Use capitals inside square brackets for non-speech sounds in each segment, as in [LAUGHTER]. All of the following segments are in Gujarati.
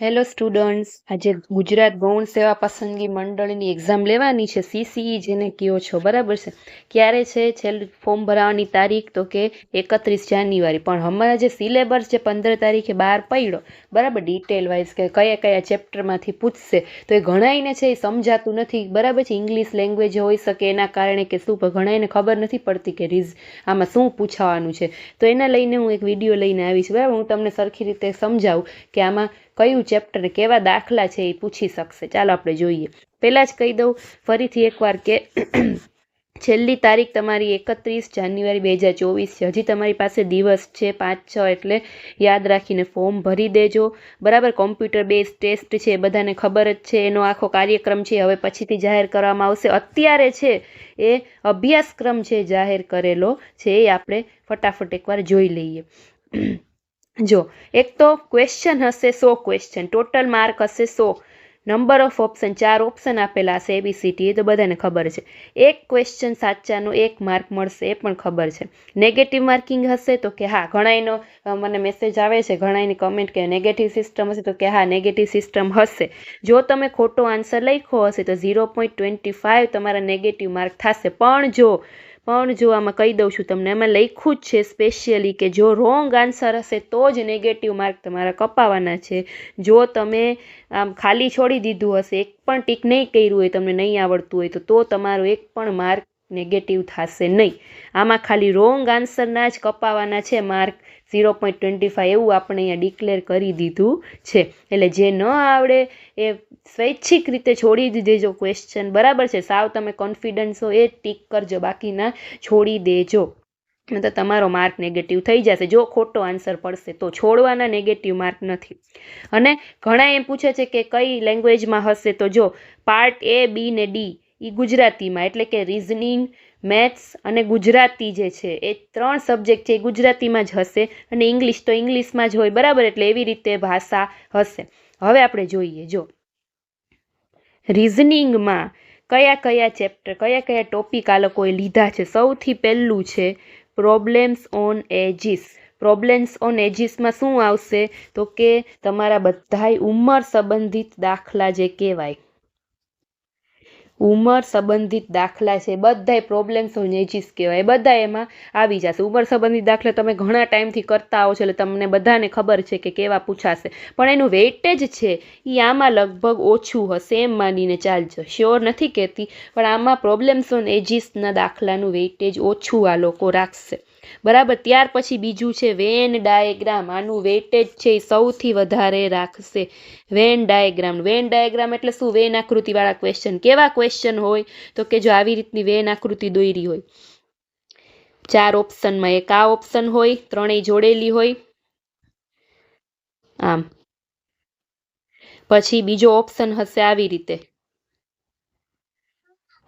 હેલો સ્ટુડન્ટ્સ આજે ગુજરાત ગૌણ સેવા પસંદગી મંડળની એક્ઝામ લેવાની છે. સીસીઈ જેને કહો છો. બરાબર છે? ક્યારે છે? છેલ્લું ફોર્મ ભરાવાની તારીખ તો કે એકત્રીસ જાન્યુઆરી. પણ હમણાં જે સિલેબસ છે પંદર તારીખે બહાર પડ્યો, બરાબર? ડિટેલ વાઇઝ કે કયા કયા ચેપ્ટરમાંથી પૂછશે, તો એ ઘણાઈને છે એ સમજાતું નથી. બરાબર છે? ઇંગ્લિશ લેંગ્વેજ હોઈ શકે એના કારણે કે શું ઘણાઈને ખબર નથી પડતી કે રીઝ આમાં શું પૂછાવાનું છે. તો એના લઈને હું એક વીડિયો લઈને આવી છું. બરાબર? હું તમને સરખી રીતે સમજાવું કે આમાં કયું ચેપ્ટર કેવા દાખલા છે એ પૂછી શકશે. ચાલો આપણે જોઈએ. પહેલાં જ કહી દઉં, ફરીથી એકવાર કે [CLEARS THROAT] છેલ્લી તારીખ તમારી એકત્રીસ જાન્યુઆરી બે હજાર ચોવીસ છે. હજી તમારી પાસે દિવસ છે પાંચ, છ, એટલે યાદ રાખીને ફોર્મ ભરી દેજો. બરાબર કોમ્પ્યુટર બેઝ ટેસ્ટ છે બધાને ખબર જ છે. એનો આખો કાર્યક્રમ છે હવે પછીથી જાહેર કરવામાં આવશે. અત્યારે છે, એ અભ્યાસક્રમ છે, જાહેર કરેલો છે, એ આપણે ફટાફટ એકવાર જોઈ લઈએ. જો, એક તો ક્વેશ્ચન હશે સો ક્વેશ્ચન ટોટલ માર્ક હશે સો. નંબર ઓફ ઓપ્શન ચાર ઓપ્શન આપેલા હશે એબીસીટી એ તો બધાને ખબર છે. એક ક્વેશ્ચન સાચાનો એક માર્ક મળશે, એ પણ ખબર છે. નેગેટિવ માર્કિંગ હશે તો કે હા, ઘણાયનો મને મેસેજ આવે છે, ઘણાયની કમેન્ટ કે નેગેટિવ સિસ્ટમ હશે તો કે હા નેગેટિવ સિસ્ટમ હશે. જો તમે ખોટો આન્સર લખ્યો હશે તો ઝીરો પોઈન્ટ ટ્વેન્ટી ફાઇવ તમારા નેગેટિવ માર્ક થશે. પણ જો પણ જો આમાં કહી દઉં છું, તમને એમાં લખ્યું જ છે સ્પેશિયલી કે જો રોંગ આન્સર હશે, તો જ નેગેટિવ માર્ક તમારા કપાવાના છે. જો તમે આમ ખાલી છોડી દીધું હશે, એક પણ ટીક નહીં કર્યું હોય, તમને નહીં આવડતું હોય, તો તો તમારો એક પણ માર્ક નેગેટિવ થશે નહીં. આમાં ખાલી રોંગ આન્સરના જ કપાવાના છે mark zero point twenty five એવું આપણે અહીંયા ડિક્લેર કરી દીધું છે. એટલે જે ન આવડે એ સ્વૈચ્છિક રીતે છોડી દેજો ક્વેશ્ચન બરાબર છે? સાવ તમે કોન્ફિડન્સ હો એ ટીક કરજો, બાકીના છોડી દેજો. તો તમારો માર્ક નેગેટિવ થઈ જશે. જો ખોટો આન્સર પડશે તો છોડવાના નેગેટિવ માર્ક નથી. અને ઘણા એમ પૂછે છે કે કઈ લેંગ્વેજમાં હશે? તો જો પાર્ટ એ બી ને ડી એ ગુજરાતીમાં, એટલે કે રિઝનિંગ મેથ્સ અને ગુજરાતી જે છે, એ ત્રણ સબ્જેક્ટ છે, એ ગુજરાતીમાં જ હશે અને ઇંગ્લિશ તો ઇંગ્લિશમાં જ હોય, બરાબર? એટલે એવી રીતે ભાષા હશે. હવે આપણે જોઈએ, જો. રિઝનિંગમાં કયા કયા ચેપ્ટર, કયા કયા ટોપિક આ લોકોએ લીધા છે? સૌથી પહેલું છે problems on ages problems on એજીસમાં શું આવશે? તો કે તમારા બધાય ઉંમર સંબંધિત દાખલા જે કહેવાય ઉંમર સંબંધિત દાખલા છે, બધાય પ્રોબ્લેમ્સ ઓન એજીસ કહેવાય. બધા એમાં આવી જશે. ઉંમર સંબંધિત દાખલા તમે ઘણા ટાઈમથી કરતા આવો છો, એટલે તમને બધાને ખબર છે કે કેવા પૂછાશે. પણ એનું વેઇટેજ છે એ આમાં લગભગ ઓછું હશે એમ માનીને ચાલજો. શ્યોર નથી કહેતી, પણ આમાં પ્રોબ્લેમ્સ ઓન એજીસના દાખલાનું વેઇટેજ ઓછું આ લોકો રાખશે. બરાબર, ત્યાર પછી બીજું છે વેન ડાયાગ્રામ આનું વેટેજ છે એ સૌથી વધારે રાખશે વેન ડાયાગ્રામ વેન ડાયાગ્રામ એટલે શું? વેન આકૃતિવાળા ક્વેશ્ચન કેવા ક્વેશ્ચન હોય? તો કે જો આવી રીતની વેન આકૃતિ દોરી હોય. ચાર ઓપ્શનમાં એક આ ઓપ્શન હોય, ત્રણેય જોડેલી હોય. આમ. પછી બીજો ઓપ્શન હશે આવી રીતે.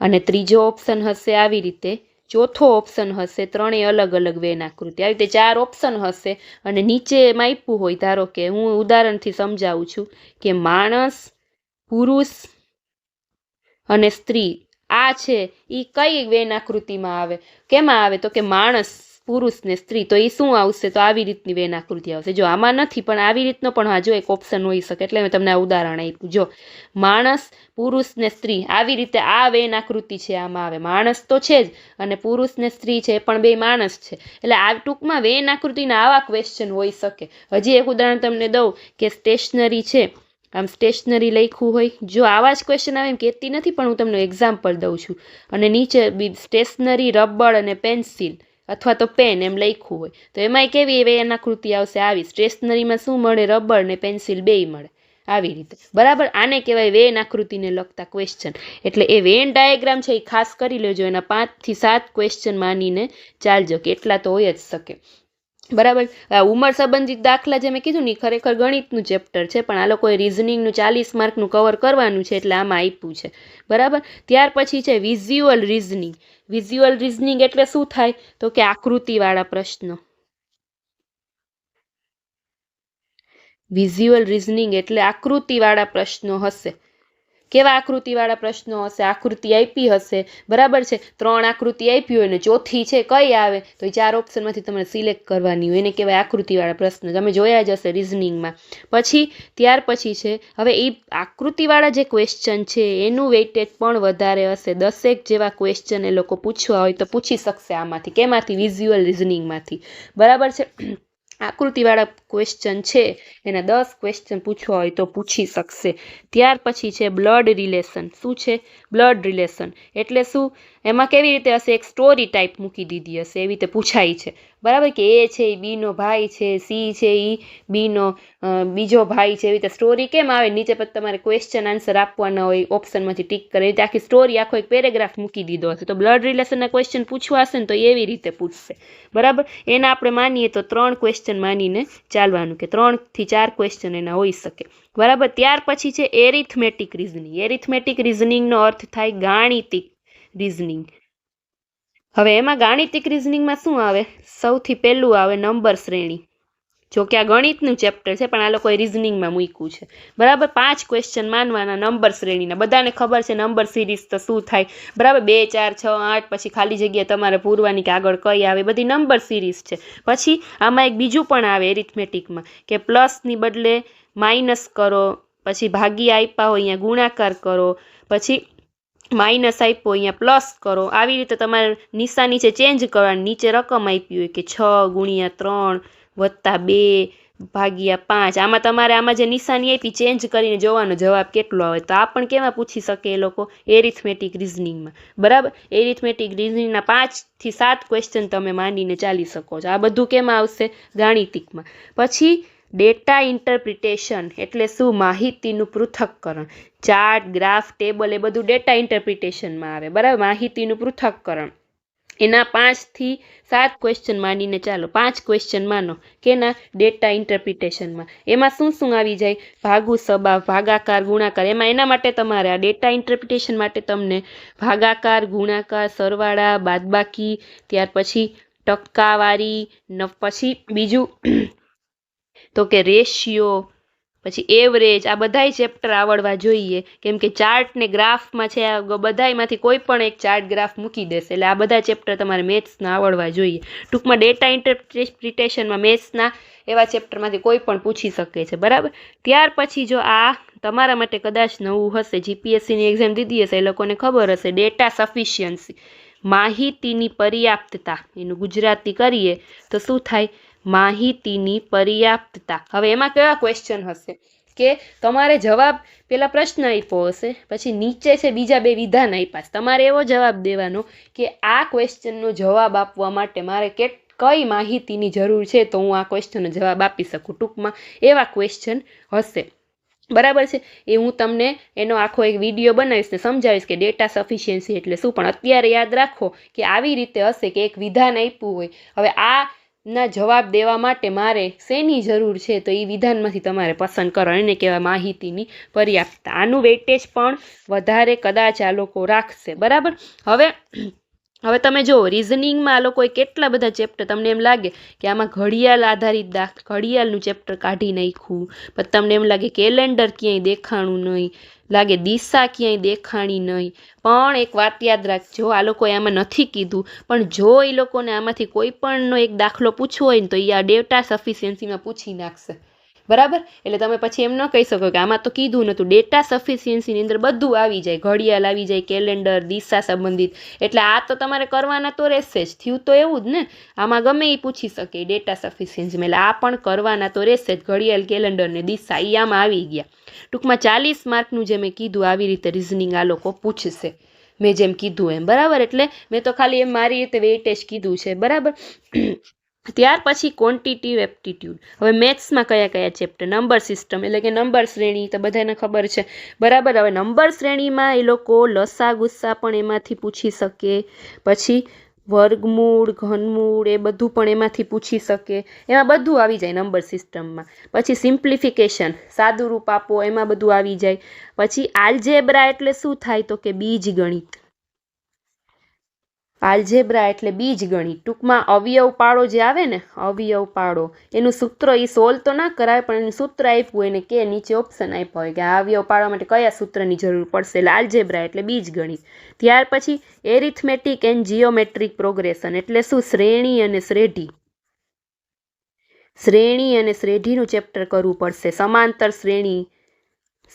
અને ત્રીજો ઓપ્શન હશે આવી રીતે. ચોથો ઓપ્શન હશે, ત્રણેય અલગ અલગ વેન આકૃતિ આવી રીતે ચાર ઓપ્શન હશે અને નીચે એમ આપ્યું હોય, ધારો કે હું ઉદાહરણથી સમજાવું છું કે માણસ, પુરુષ અને સ્ત્રી આ છે એ કઈ વેન આકૃતિમાં આવે? કેમાં આવે? તો કે માણસ પુરુષ ને સ્ત્રી, તો એ શું આવશે? તો આવી રીતની વેન આકૃતિ આવશે. જો આમાં નથી, પણ આવી રીતનો પણ હા, જો એક ઓપ્શન હોઈ શકે. એટલે મેં તમને ઉદાહરણ આપ્યું. જો માણસ, પુરુષ ને સ્ત્રી, આવી રીતે આ વેન આકૃતિ છે આમાં આવે. માણસ તો છે જ, અને પુરુષ ને સ્ત્રી છે પણ બે માણસ છે. એટલે આ ટૂંકમાં વેન આકૃતિના આવા ક્વેશ્ચન હોઈ શકે. હજી એક ઉદાહરણ તમને દઉં કે સ્ટેશનરી છે. આમ સ્ટેશનરી લખ્યું હોય. જો આવા જ ક્વેશ્ચન આવે એમ કહેતી નથી, પણ હું તમને એક્ઝામ્પલ દઉં છું. અને નીચે બી સ્ટેશનરી રબર અને પેન્સિલ અથવા તો પેન એમ લખ્યું હોય. તો એમાંય કેવી વેન આકૃતિ આવશે? આવી સ્ટેશનરીમાં શું મળે? રબર ને પેન્સિલ બેય મળે. આવી રીતે. બરાબર? આને કહેવાય વેન આકૃતિને લગતા ક્વેશ્ચન એટલે એ વેન ડાયાગ્રામ છે એ ખાસ કરી લેજો. એના પાંચથી સાત ક્વેશ્ચન માનીને ચાલજો. કે એટલા તો હોય જ શકે. બરાબર. ઉંમર સંબંધિત દાખલા જે મેં કીધું ને ખરેખર ગણિતનું ચેપ્ટર છે, પણ આ લોકોએ રિઝનિંગનું ચાલીસ માર્કનું કવર કરવાનું છે, એટલે આમાં આપ્યું છે. બરાબર? ત્યાર પછી છે વિઝ્યુઅલ રિઝનિંગ વિઝ્યુઅલ રિઝનિંગ એટલે શું થાય? તો કે આકૃતિવાળા પ્રશ્નો. વિઝ્યુઅલ રિઝનિંગ એટલે આકૃતિવાળા પ્રશ્નો હશે. કેવા આકૃતિવાળા પ્રશ્નો હશે? આકૃતિ આપી હશે. બરાબર છે? ત્રણ આકૃતિ આપી હોય ને ચોથી છે, કઈ આવે? તો એ ચાર ઓપ્શનમાંથી તમારે સિલેક્ટ કરવાની હોય. એને કહેવાય આકૃતિવાળા પ્રશ્ન. તમે જોયા જ હશે રિઝનિંગમાં પછી, ત્યાર પછી છે, હવે એ આકૃતિવાળા જે ક્વેશ્ચન છે, એનું વેઇટેજ પણ વધારે હશે. દસેક જેવા ક્વેશ્ચન એ લોકો પૂછવા હોય તો પૂછી શકશે આમાંથી, કેમાંથી? વિઝ્યુઅલ રિઝનિંગમાંથી બરાબર છે? આકૃતિવાળા ક્વેશ્ચન છે. એના દસ ક્વેશ્ચન પૂછવા હોય તો પૂછી શકશે. ત્યાર પછી છે બ્લડ રિલેશન શું છે? બ્લડ રિલેશન એટલે શું? એમાં કેવી રીતે હશે? એક સ્ટોરી ટાઈપ મૂકી દીધી હશે, એવી રીતે પૂછાય છે. બરાબર કે એ છે એ બીનો ભાઈ છે, સી છે એ બીનો બીજો ભાઈ છે, એવી રીતે સ્ટોરી કેમ આવે? નીચે પછી તમારે ક્વેશ્ચન આન્સર આપવાના હોય ઓપ્શનમાંથી ટીક કરે. રીતે આખી સ્ટોરી આખો એક પેરેગ્રાફ મૂકી દીધો હશે. તો બ્લડ રિલેશનના ક્વેશ્ચન પૂછવા હશે ને તો એવી રીતે પૂછશે. બરાબર? એના આપણે માનીએ તો ત્રણ ક્વેશ્ચન માનીને ચાલવાનું કે ત્રણથી ચાર ક્વેશ્ચન એના હોઈ શકે. બરાબર? ત્યાર પછી છે એરિથમેટિક રિઝનિંગ એરિથમેટિક રિઝનિંગનો અર્થ થાય ગાણિતિક. રિઝનિંગ હવે એમાં ગાણિતિક રિઝનિંગમાં શું આવે? સૌથી પહેલું આવે નંબર શ્રેણી. જો કે આ ગણિતનું ચેપ્ટર છે, પણ આ લોકોએ રિઝનિંગમાં મૂક્યું છે. બરાબર? પાંચ ક્વેશ્ચન માનવાના નંબર શ્રેણીના. બધાને ખબર છે નંબર સિરીઝ તો શું થાય? બરાબર? બે, ચાર, છ, આઠ, પછી ખાલી જગ્યા તમારે પૂરવાની કે આગળ કઈ આવે? બધી નંબર સિરીઝ છે. પછી આમાં એક બીજું પણ આવે એરિથમેટિકમાં કે પ્લસની બદલે માઇનસ કરો, પછી ભાગી આપ્યા હોય, અહીંયા ગુણાકાર કરો, પછી માઇનસ આપ્યો, અહીંયા પ્લસ કરો. આવી રીતે તમારે નિશાની છે ચેન્જ કરવાની, નીચે રકમ આપી હોય કે છ ગુણ્યા ત્રણ વત્તા બે ભાગ્યા પાંચ. આમાં તમારે આમાં જે નિશાની આપી, ચેન્જ કરીને જોવાનો જવાબ કેટલો આવે? તો આ પણ કેમાં પૂછી શકે એ લોકો? એરિથમેટિક રિઝનિંગમાં બરાબર? એરિથમેટિક રિઝનિંગના પાંચથી સાત ક્વેશ્ચન તમે માંડીને ચાલી શકો છો. આ બધું કેમાં આવશે? ગાણિતિકમાં. પછી ડેટા ઇન્ટરપ્રિટેશન એટલે શું? માહિતીનું પૃથક્કરણ. ચાર્ટ ગ્રાફ ટેબલ એ બધું ડેટા ઇન્ટરપ્રિટેશનમાં આવે. બરાબર? માહિતીનું પૃથક્કરણ. એના પાંચથી સાત ક્વેશ્ચન માનીને ચાલો. પાંચ ક્વેશ્ચન માનો કેના ડેટા ઇન્ટરપ્રિટેશનમાં એમાં શું શું આવી જાય? ભાગુ સબા ભાગાકાર, ગુણાકાર. એમાં એના માટે તમારે આ ડેટા ઇન્ટરપ્રિટેશન માટે તમને ભાગાકાર, ગુણાકાર, સરવાળા, બાદબાકી, ત્યાર પછી ટકાવારી ન, પછી બીજું તો કે રેશિયો, પછી એવરેજ આ બધાય ચેપ્ટર આવડવા જોઈએ. કેમ કે ચાર્ટ ને ગ્રાફમાં છે, આ બધાયમાંથી કોઈ પણ એક ચાર્ટ ગ્રાફ મૂકી દેશે. એટલે આ બધા ચેપ્ટર તમારે મેથ્સના આવડવા જોઈએ. ટૂંકમાં ડેટા ઇન્ટરપ્રિટેશનમાં મેથ્સના એવા ચેપ્ટરમાંથી કોઈ પણ પૂછી શકે છે. બરાબર? ત્યાર પછી જો આ તમારા માટે કદાચ નવું હશે જીપીએસસીની એક્ઝામ દીધી હશે, એ લોકોને ખબર હશે ડેટા સફિશિયન્સી માહિતીની પર્યાપ્તતા, એનું ગુજરાતી કરીએ તો શું થાય? માહિતીની પર્યાપ્તતા. હવે એમાં કેવા ક્વેશ્ચન હશે? કે તમારે જવાબ, પેલા પ્રશ્ન આપ્યો હશે, પછી નીચે છે બીજા બે વિધાન આપ્યા તમારે એવો જવાબ દેવાનો કે આ ક્વેશ્ચનનો જવાબ આપવા માટે મારે કે, કઈ માહિતીની જરૂર છે તો હું આ ક્વેશ્ચનનો જવાબ આપી શકું? ટૂંકમાં એવા ક્વેશ્ચન હશે. બરાબર છે? એ હું તમને એનો આખો એક વીડિયો બનાવીશ ને સમજાવીશ કે ડેટા સફિશિયન્સી એટલે શું? પણ અત્યારે યાદ રાખો કે આવી રીતે હશે કે એક વિધાન આપ્યું હોય. હવે આ ના જવાબ દેવા માટે મારે શેની જરૂર છે? તો એ વિધાનમાંથી તમારે પસંદ કરો, એને કહેવાય માહિતીની પર્યાપ્તતા. આનું વેટેજ પણ વધારે કદાચ આ લોકો રાખશે. બરાબર? હવે હવે તમે જુઓ રિઝનિંગમાં આ લોકોએ કેટલા બધા ચેપ્ટર તમને એમ લાગે કે આમાં ઘડિયાળ આધારિત દાખ, ઘડિયાળનું ચેપ્ટર કાઢી નાખ્યું. પછી તમને એમ લાગે કેલેન્ડર ક્યાંય દેખાણું નહીં. લાગે દિશા ક્યાંય દેખાણી નહીં. પણ એક વાત યાદ રાખજો, આ લોકોએ આમાં નથી કીધું. પણ જો એ લોકોને આમાંથી કોઈ પણનો એક દાખલો પૂછવો હોય ને તો એ આ ડેટા સફિશિયન્સીમાં પૂછી નાખશે. બરાબર? એટલે તમે પછી એમ ન કહી શકો કે આમાં તો કીધું નહોતું ડેટા સફિશિયન્સીની અંદર બધું આવી જાય. ઘડિયાળ આવી જાય કેલેન્ડર દિશા સંબંધિત. એટલે આ તો તમારે કરવાના તો રહેશે જ. થયું તો એવું જ ને? આમાં ગમે એ પૂછી શકે ડેટા સફિશિયન્સી એટલે આ પણ કરવાના તો રહેશે જ. ઘડિયાળ કેલેન્ડર ને દિશા એ આમાં આવી ગયા. ટૂંકમાં ચાલીસ માર્કનું જે મેં કીધું, આવી રીતે રિઝનિંગ આ લોકો પૂછશે. મેં જેમ કીધું એમ. બરાબર? એટલે મેં તો ખાલી એમ મારી રીતે વેઇટેજ કીધું છે. બરાબર? ત્યાર પછી ક્વોન્ટિટિવ એપ્ટિટ્યૂડ હવે મેથ્સમાં કયા કયા ચેપ્ટર નંબર સિસ્ટમ એટલે કે નંબર શ્રેણી તો બધાને ખબર છે. બરાબર, હવે નંબર શ્રેણીમાં એ લોકો લસા ગુસ્સા પણ એમાંથી પૂછી શકે. પછી વર્ગમૂળ, ઘનમૂળ એ બધું પણ એમાંથી પૂછી શકે. એમાં બધું આવી જાય નંબર સિસ્ટમમાં પછી સિમ્પ્લિફિકેશન સાદું રૂપ આપો, એમાં બધું આવી જાય. પછી આલ્જેબ્રા એટલે શું થાય? તો કે બીજ ગણિત આલ્જેબ્રા એટલે બીજગણિત ટૂંકમાં અવયવ પાડો જે આવે ને, અવયવ પાડો એનું સૂત્ર એ સોલ્વ તો ના કરાય, પણ એનું સૂત્ર આપ્યું હોય ને કે નીચે ઓપ્શન આપ્યો હોય કે આ અવયવ પાડવા માટે કયા સૂત્રની જરૂર પડશે? એટલે એટલે બીજગણિત ત્યાર પછી એરિથમેટિક એન્ડ જીઓમેટ્રિક પ્રોગ્રેશન એટલે શું? શ્રેણી અને શ્રેઢી. શ્રેણી અને શ્રેઢીનું ચેપ્ટર કરવું પડશે. સમાંતર શ્રેણી,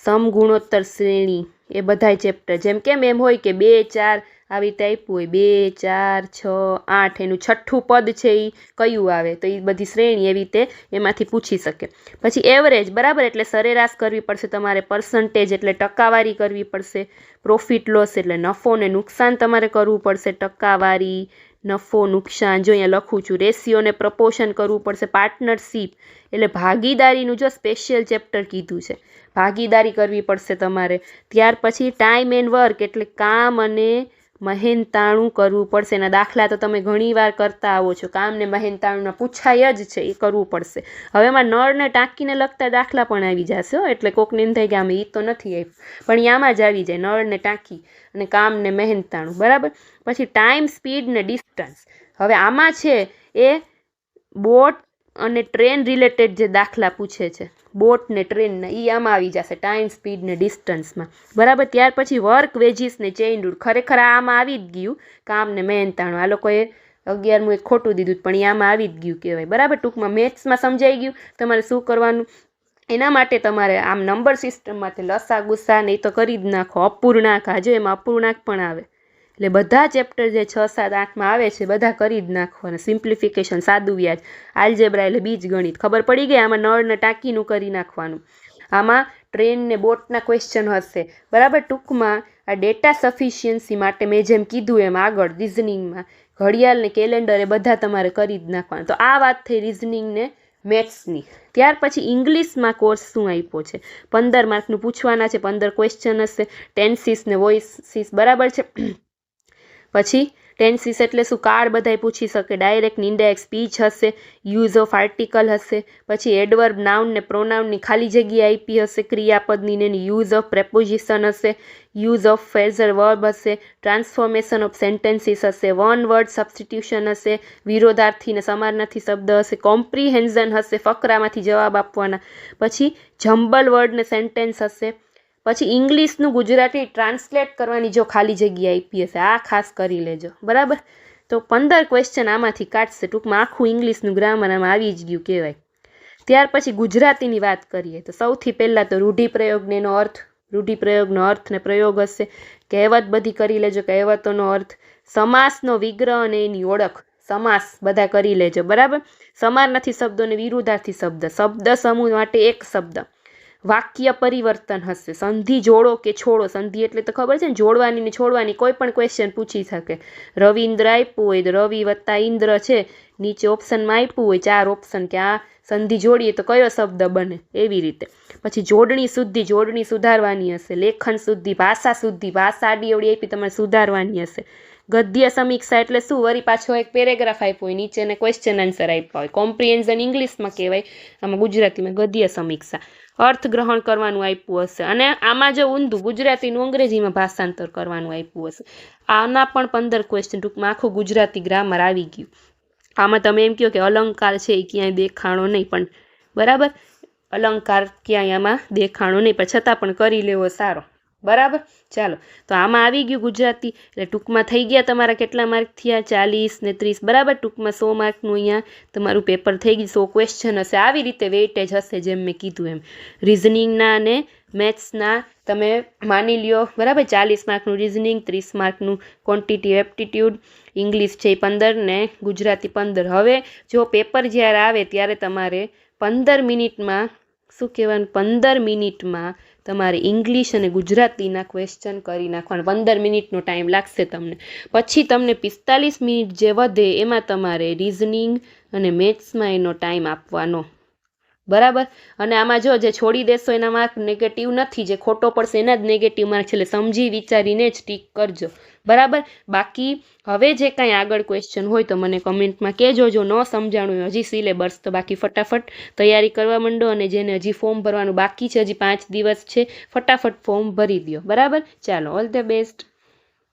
સમગુણોત્તર શ્રેણી, એ બધાય ચેપ્ટર. જેમ કેમ એમ હોય કે બે, ચાર આવી આપ્યું હોય. બે, ચાર, છ, આઠ, એનું છઠ્ઠું પદ છે એ કયું આવે? તો એ બધી શ્રેણી એવી રીતે એમાંથી પૂછી શકે. પછી એવરેજ બરાબર? એટલે સરેરાશ કરવી પડશે તમારે પર્સન્ટેજ એટલે ટકાવારી કરવી પડશે. પ્રોફિટ લોસ એટલે નફો ને નુકસાન તમારે કરવું પડશે. ટકાવારી, નફો, નુકસાન, જો અહીંયા લખું છું. રેશિયોને પ્રપોશન કરવું પડશે. પાર્ટનરશીપ એટલે ભાગીદારીનું જો સ્પેશિયલ ચેપ્ટર કીધું છે. ભાગીદારી કરવી પડશે તમારે. ત્યાર પછી ટાઈમ એન્ડ વર્ક એટલે કામ અને મહેનતાણું કરવું પડશે એના દાખલા તો તમે ઘણીવાર કરતા આવો છો કામને મહેનતાણુંના પૂછાય જ છે, એ કરવું પડશે. હવે એમાં નળને ટાંકીને લગતા દાખલા પણ આવી જશે હો, એટલે કોકને એમ થાય કે આમ એ તો નથી આવ્યું પણ આમાં જ આવી જાય નળને ટાંકી અને કામને મહેનતાણું બરાબર? પછી ટાઈમ સ્પીડ ને ડિસ્ટન્સ હવે આમાં છે એ બોટ અને ટ્રેન રિલેટેડ જે દાખલા પૂછે છે, બોટ ને ટ્રેનને એ આમાં આવી જશે, ટાઈમ, સ્પીડ ને ડિસ્ટન્સમાં. બરાબર, ત્યાર પછી વર્ક, વેજીસ ને ચેઇન રૂલ ખરેખર આમાં આવી જ ગયું, કામ ને મહેનતાણું આ લોકોએ અગિયારમું એક ખોટું દીધું પણ એ આમાં આવી જ ગયું કહેવાય. બરાબર, ટૂંકમાં મેથ્સમાં સમજાઈ ગયું. તમારે શું કરવાનું? એના માટે તમારે આમ નંબર સિસ્ટમમાંથી લસા ગુસ્સા ને એ તો કરી જ નાખો, અપૂર્ણાંક. આજે એમાં અપૂર્ણાંક પણ આવે. એટલે બધા ચેપ્ટર જે છ, સાત આઠમાં આવે છે, બધા કરી જ નાખવાના સિમ્પ્લિફિકેશન સાદું વ્યાજ આલ્જેબ્રા એટલે બીજ ગણિત. ખબર પડી ગઈ? આમાં નળ ને ટાંકીનું કરી નાખવાનું. આમાં ટ્રેન ને બોટના ક્વેશ્ચન હશે. બરાબર? ટૂંકમાં આ ડેટા સફિશિયન્સી માટે મેં જેમ કીધું એમ આગળ રિઝનિંગમાં ઘડિયાળ ને કેલેન્ડર એ બધા તમારે કરી જ નાખવાના. તો આ વાત થઈ રિઝનિંગ ને મેથ્સની ત્યાર પછી ઇંગ્લિશમાં કોર્સ શું આપ્યો છે? પંદર માર્કનું પૂછવાના છે, પંદર ક્વેશ્ચન હશે. ટેન્સીસ ને વોઇસીસ બરાબર છે? પછી ટેન્સીસ એટલે શું? કાળ બધાય પૂછી શકે. ડાયરેક્ટ ઇન્ડેક્સ સ્પીચ હશે યુઝ ઓફ આર્ટિકલ હશે. પછી એડવર્બ નાઉન ને પ્રોનાઉનની ખાલી જગ્યા આપી હશે, ક્રિયાપદની ને યુઝ ઓફ પ્રેપોઝિશન હશે યુઝ ઓફ ફેઝર વર્બ હશે ટ્રાન્સફોર્મેશન ઓફ સેન્ટેન્સીસ હશે વન વર્ડ સબસ્ટિટ્યુશન હશે, વિરોધાર્થી ને સમાનાર્થી શબ્દ હશે કોમ્પ્રિહેન્ઝન હશે, ફકરામાંથી જવાબ આપવાના. પછી જમ્બલ વર્ડ ને સેન્ટેન્સ હશે પછી ઇંગ્લિશનું ગુજરાતી ટ્રાન્સલેટ કરવાની જો ખાલી જગ્યા આપી હશે, આ ખાસ કરી લેજો, બરાબર? તો પંદર ક્વેશ્ચન આમાંથી કાઢશે, ટૂંકમાં આખું ઇંગ્લિશનું ગ્રામર આમાં આવી જ ગયું કહેવાય. ત્યાર પછી ગુજરાતીની વાત કરીએ, તો સૌથી પહેલાં તો રૂઢિપ્રયોગને એનો અર્થ, રૂઢિપ્રયોગનો અર્થ ને પ્રયોગ હશે. કહેવત બધી કરી લેજો, કહેવતોનો અર્થ, સમાસનો વિગ્રહ અને એની ઓળખ, સમાસ બધા કરી લેજો, બરાબર? સમાનાર્થી શબ્દો અને વિરુદ્ધાર્થી શબ્દ શબ્દ સમૂહ માટે એક શબ્દ. વાક્ય પરિવર્તન હશે. સંધિ જોડો કે છોડો? સંધિ એટલે તો ખબર છે ને, જોડવાની ને છોડવાની કોઈ પણ ક્વેશ્ચન પૂછી શકે. રવિન્દ્ર આપ્યું હોય રવિ વત્તા ઇન્દ્ર છે. નીચે ઓપ્શનમાં આપ્યું હોય, ચાર ઓપ્શન કે આ સંધિ જોડીએ તો કયો શબ્દ બને? એવી રીતે. પછી જોડણી શુદ્ધિ, જોડણી સુધારવાની હશે. લેખન શુદ્ધિ, ભાષા શુદ્ધિ, ભાષા આડી અવડી આપી તમારે સુધારવાની હશે. ગદ્ય સમીક્ષા એટલે શું? વળી પાછો એક પેરેગ્રાફ આપ્યો હોય નીચેને ક્વેશ્ચન આન્સર આપ્યા હોય. કોમ્પ્રિહેન્ઝન ઇંગ્લિશમાં કહેવાય, આમાં ગુજરાતીમાં ગદ્ય સમીક્ષા. અર્થ ગ્રહણ કરવાનું આપ્યું હશે અને આમાં જો ઊંધું ગુજરાતીનું અંગ્રેજીમાં ભાષાંતર કરવાનું આપ્યું હશે. આના પણ પંદર ક્વેશ્ચન ટૂંકમાં આખું ગુજરાતી ગ્રામર આવી ગયું. આમાં તમે એમ કહો કે અલંકાર છે એ ક્યાંય દેખાણો નહીં, પણ બરાબર? અલંકાર ક્યાંય આમાં દેખાણો નહીં, પણ છતાં પણ કરી લેવો સારો. બરાબર? ચાલો, તો આમાં આવી ગયું ગુજરાતી. એટલે ટૂંકમાં થઈ ગયા તમારા કેટલા માર્ક થયા? ચાલીસ ને ત્રીસ, બરાબર? ટૂંકમાં સો માર્કનું અહીંયા તમારું પેપર થઈ ગયું. સો ક્વેશ્ચન હશે. આવી રીતે વેઇટેજ હશે જેમ મેં કીધું એમ. રિઝનિંગના અને મેથ્સના તમે માની લ્યો, બરાબર? ચાલીસ માર્કનું રિઝનિંગ ત્રીસ માર્કનું ક્વોન્ટિટી એપ્ટિટ્યૂડ ઇંગ્લિશ છે એ પંદર ને ગુજરાતી પંદર. હવે જો પેપર જ્યારે આવે ત્યારે તમારે પંદર મિનિટમાં, શું કહેવાનું? પંદર મિનિટમાં તમારે ઇંગ્લિશ અને ગુજરાતીના ક્વેશ્ચન કરી નાખવાના. પંદર મિનિટનો ટાઈમ લાગશે તમને. પછી તમને પિસ્તાલીસ મિનિટ જે વધે એમાં તમારે રિઝનિંગ અને મેથ્સમાં એનો ટાઈમ આપવાનો. બરાબર? અને આમાં જો જે છોડી દેશો એના માર્ક નેગેટિવ નથી, જે ખોટો પડશે એના જ નેગેટિવ માર્ક છે. એટલે સમજી વિચારીને જ ટીક કરજો. બરાબર? બાકી હવે જે કાંઈ આગળ ક્વેશ્ચન હોય તો મને કમેન્ટમાં કહેજો. જો ન સમજાણું હોય હજી સિલેબસ તો બાકી ફટાફટ તૈયારી કરવા માંડો અને જેને હજી ફોર્મ ભરવાનું બાકી છે, હજી પાંચ દિવસ છે, ફટાફટ ફોર્મ ભરી દો બરાબર? ચાલો ઓલ ધ બેસ્ટ